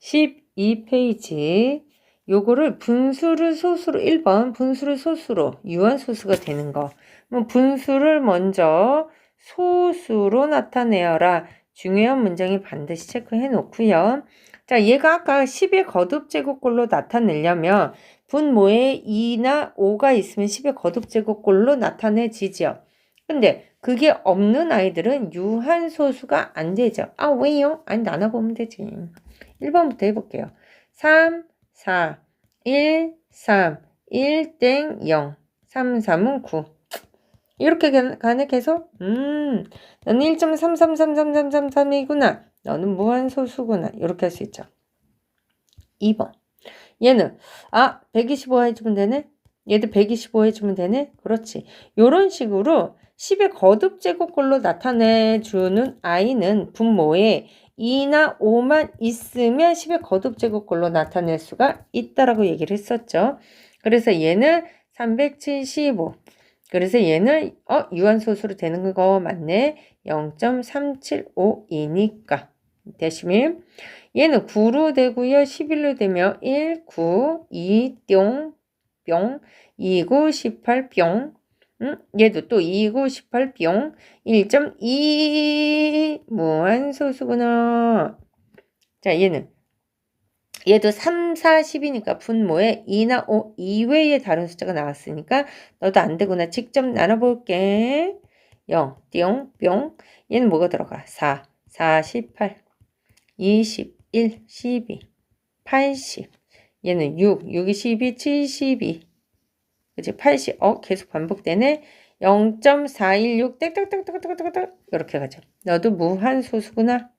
12페이지. 요거를 분수를 소수로 1번 분수를 소수로 유한소수가 되는 거. 분수를 먼저 소수로 나타내어라. 중요한 문장이 반드시 체크해 놓고요. 자, 얘가 아까 10의 거듭 제곱꼴로 나타내려면 분모에 2나 5가 있으면 10의 거듭 제곱꼴로 나타내지죠. 근데 그게 없는 아이들은 유한소수가 안 되죠. 아, 왜요? 아니, 나눠보면 되지. 1번부터 해볼게요. 3, 4, 1, 3, 1, 땡, 0. 3, 3은 9. 이렇게 가- 가네, 계속? 음, 너는 1.333333이구나. 너는 무한소수구나. 이렇게 할 수 있죠. 2번. 얘는, 아, 125 해주면 되네? 얘도 125 해주면 되네? 그렇지. 요런 식으로 10의 거듭 제곱꼴로 나타내 주는 아이는 분모에 2나 5만 있으면 10의 거듭 제곱꼴로 나타낼 수가 있다라고 얘기를 했었죠. 그래서 얘는 375. 그래서 얘는 어 유한소수로 되는 거 맞네. 0.375이니까. 대시밀. 얘는 9로 되고요. 11로 되면 1, 9, 2, 뿅, 뿅, 2, 9, 18, 뿅. 응? 얘도 또 2, 9, 18, 뿅. 1.2 무한소수구나. 자, 얘는 얘도 3, 4, 10이니까 분모에 2나 5 이외의 다른 숫자가 나왔으니까 너도 안 되구나. 직접 나눠볼게. 0, 띵, 뿅. 얘는 뭐가 들어가? 4, 48, 21, 12, 80. 얘는 6, 6이 12, 72. 그치? 80. 어, 계속 반복되네. 0.416, 땡땡땡땡땡땡땡. 이렇게 가죠. 너도 무한소수구나.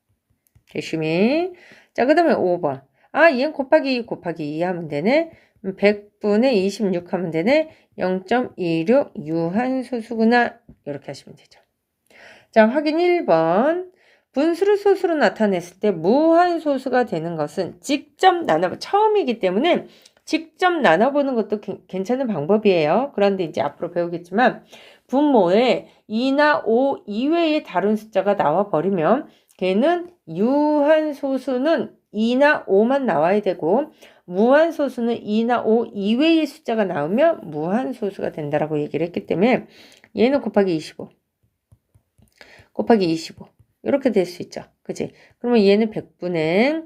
열심히. 자, 그 다음에 5번. 아, 얘는 곱하기 2 곱하기 2 하면 되네. 100분의 26 하면 되네. 0.26 유한소수구나. 이렇게 하시면 되죠. 자, 확인 1번. 분수를 소수로 나타냈을 때 무한소수가 되는 것은 직접 나눠, 처음이기 때문에 직접 나눠보는 것도 괜- 괜찮은 방법이에요. 그런데 이제 앞으로 배우겠지만 분모에 2나 5 이외의 다른 숫자가 나와버리면 걔는 유한소수는 2나 5만 나와야 되고 무한소수는 2나 5 이외의 숫자가 나오면 무한소수가 된다라고 얘기를 했기 때문에 얘는 곱하기 25 곱하기 25 이렇게 될 수 있죠. 그지? 그러면 얘는 100분의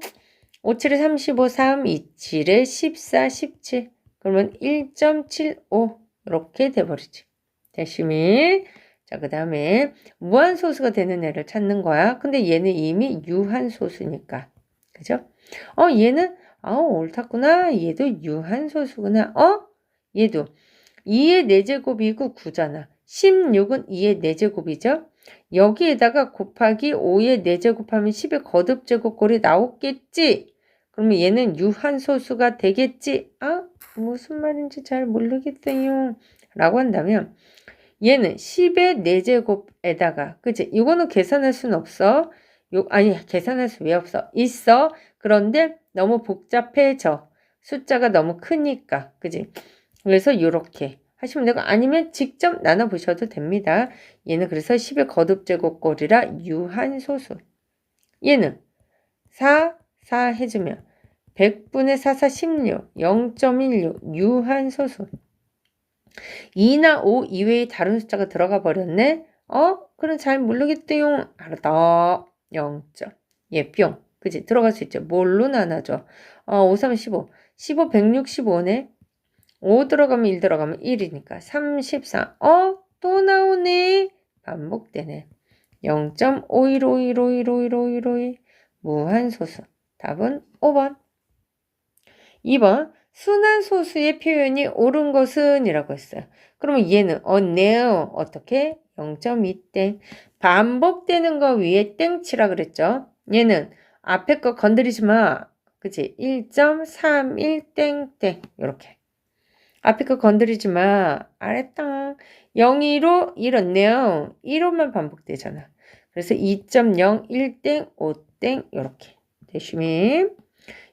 5, 7에 35, 3, 2, 7에 14, 17 그러면 1.75 이렇게 돼버리지. 대시밀 자, 그 다음에 무한소수가 되는 애를 찾는 거야. 근데 얘는 이미 유한소수니까. 그죠? 어, 얘는, 아, 옳았구나. 얘도 유한소수구나. 어? 얘도 2의 4제곱이고 9잖아. 16은 2의 4제곱이죠? 여기에다가 곱하기 5의 4제곱하면 10의 거듭제곱꼴이 나오겠지? 그러면 얘는 유한소수가 되겠지? 아, 무슨 말인지 잘 모르겠어요. 라고 한다면, 얘는 10의 4제곱에다가, 그치? 이거는 계산할 수는 없어. 요, 아니, 계산할 수 왜 없어? 있어. 그런데 너무 복잡해져. 숫자가 너무 크니까. 그지? 그래서 요렇게 하시면 되고, 아니면 직접 나눠보셔도 됩니다. 얘는 그래서 10의 거듭제곱꼴이라 유한소수. 얘는 4, 4 해주면 100분의 4, 4, 16, 0.16 유한소수. 2나 5 이외의 다른 숫자가 들어가 버렸네. 어? 그럼 잘 모르겠대요. 알았다. 0점. 예, 뿅. 그지? 들어갈 수 있죠. 뭘로 나눠줘? 어, 5, 3, 15. 15, 165네. 5 들어가면 1 들어가면 1이니까. 34. 어? 또 나오네. 반복되네. 0.515151515151 무한소수. 답은 5번. 2번. 순한 소수의 표현이 옳은 것은 이라고 했어요. 그러면 얘는 어네요. 어떻게? 0.2땡. 반복되는 거 위에 땡 치라 그랬죠. 얘는 앞에 거 건드리지 마. 그치? 1.31땡땡. 이렇게. 앞에 거 건드리지 마. 알았다. 0, 2로 이렇네요. 1호만 반복되잖아. 그래서 2.01땡, 5땡 이렇게. 대시민.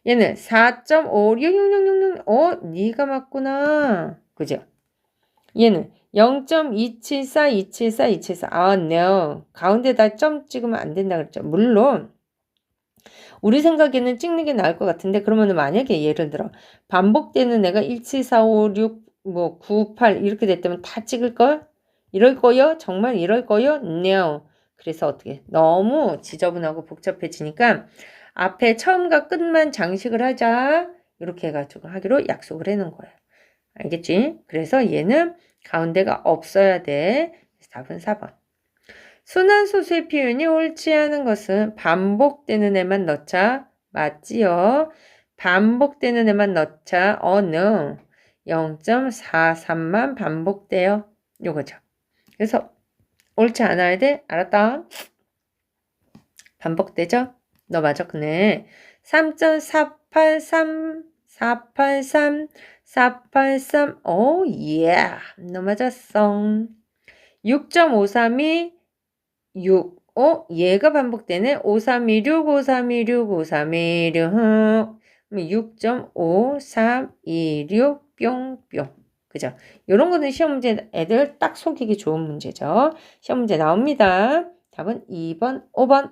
얘는 4.56666 어, 네가 맞구나. 그죠? 얘는 0.274, 274, 274. 아, no. 가운데다 점 찍으면 안 된다 그랬죠. 물론 우리 생각에는 찍는 게 나을 것 같은데 그러면은 만약에 예를 들어 반복되는 애가 1, 7, 4, 5, 6, 뭐 9, 8 이렇게 됐다면 다 찍을 걸? 이럴 거요? 정말 이럴 거요? No. 그래서 어떻게 너무 지저분하고 복잡해지니까 앞에 처음과 끝만 장식을 하자 이렇게 해가지고 하기로 약속을 해놓은 거예요. 알겠지? 그래서 얘는 가운데가 없어야 돼. 답은 4번. 순환소수의 표현이 옳지 않은 것은 반복되는 애만 넣자. 맞지요? 반복되는 애만 넣자. 어느 0.43만 반복돼요. 요거죠. 그래서 옳지 않아야 돼? 알았다. 반복되죠? 너 맞아, 그네. 3.483, 483, 483, 오, 예. 너 맞았어. 6.532, 6. 어, 얘가 반복되네. 5326, 5326, 5326. 6.5326, 뿅뿅. 그죠? 이런 거는 시험 문제 애들 딱 속이기 좋은 문제죠. 시험 문제 나옵니다. 답은 2번, 5번.